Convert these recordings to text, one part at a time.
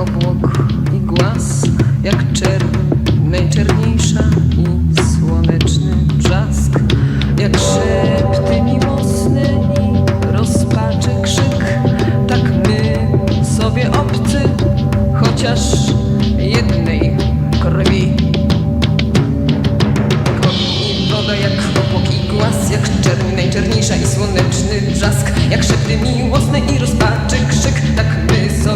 obłok i głaz, jak czerń najczerniejsza i słoneczny brzask, jak szepty miłosne i rozpaczy krzyk, tak my sobie obcy, chociaż jednej krwi. Woda jak obłok i głaz, jak czerń najczerniejsza i słoneczny brzask, jak szepty miłosne i rozpaczy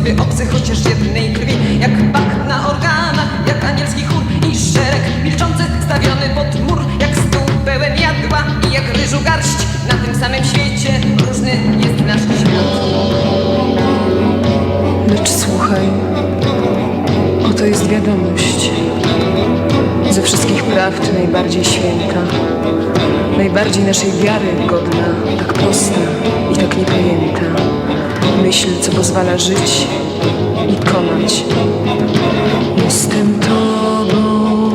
sobie obcy, chociaż jednej krwi, jak bak na organach, jak anielski chór i szereg milczących stawiony pod mur, jak stół pełen jadła i jak ryżu garść, na tym samym świecie różny jest nasz świat. Lecz słuchaj, oto jest wiadomość. Ze wszystkich prawd najbardziej święta, najbardziej naszej wiary godna, tak prosta. Myśl, co pozwala żyć i konać. Jestem Tobą,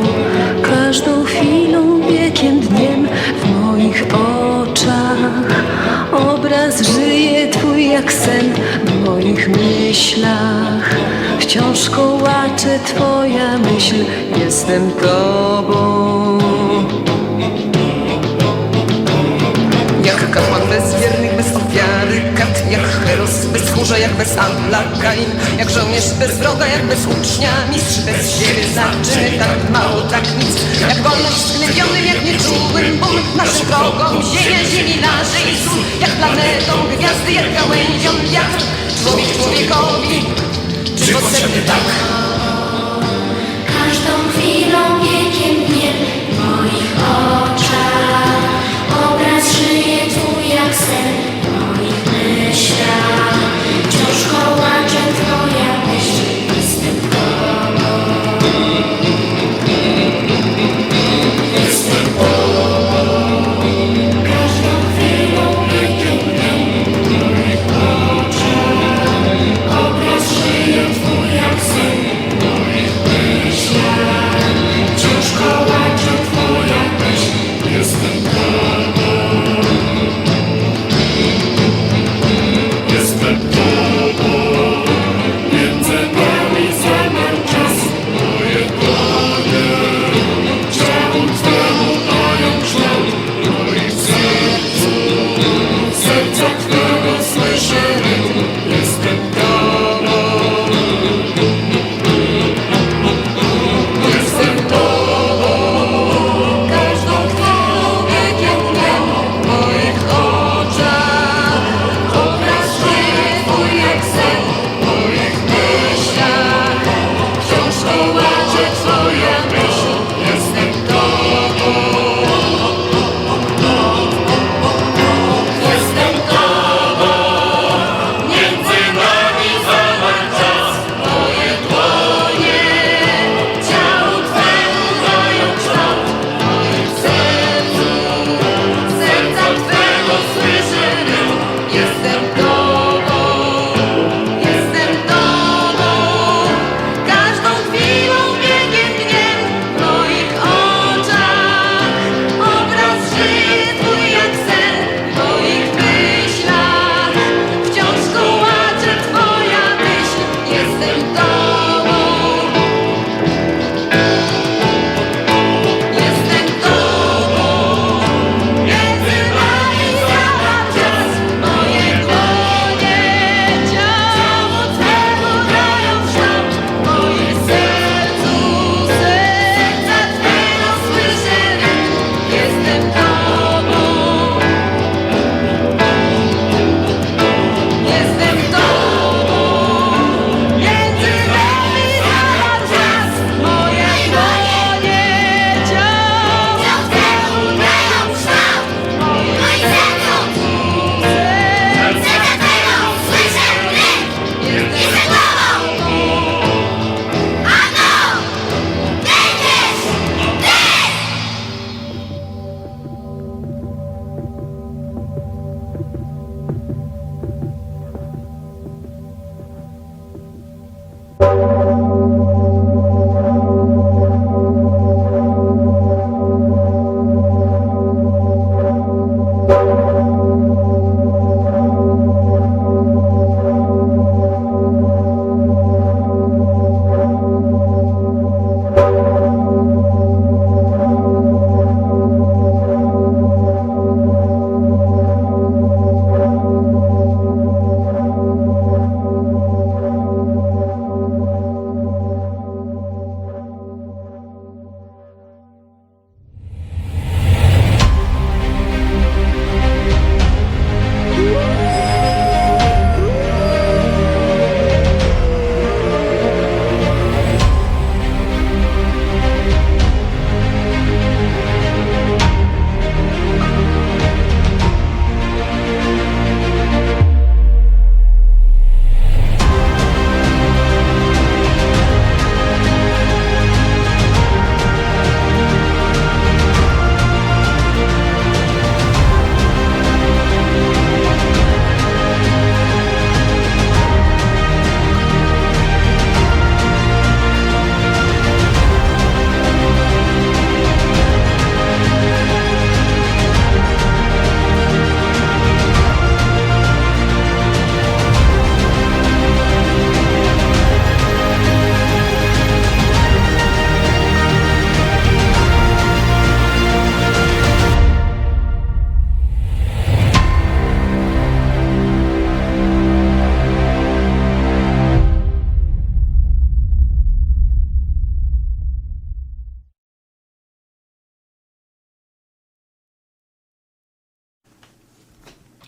każdą chwilą, wiekiem, dniem w moich oczach. Obraz żyje Twój jak sen w moich myślach. Wciąż kołacze Twoja myśl, jestem Tobą. Tchórza, jak bez Abla Kain Jak żołnierz bez wroga, jak bez ucznia Mistrz bez siebie zaczyny, tak mało, tak nic. Jak wolność zgnębionym, jak nieczułym ból Naszym wrogom ziemia, ziemilarze i sól Jak planetą gwiazdy, jak gałęzią wiatr Człowiek człowiekowi, czy potrzebny tak?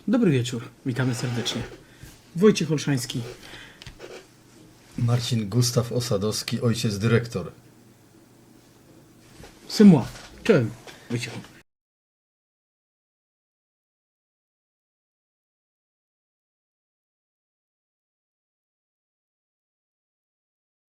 Dobry wieczór, witamy serdecznie. Wojciech Olszański. Marcin Gustaw Osadowski, ojciec dyrektor. C'est moi. Czołem, Wojciechu.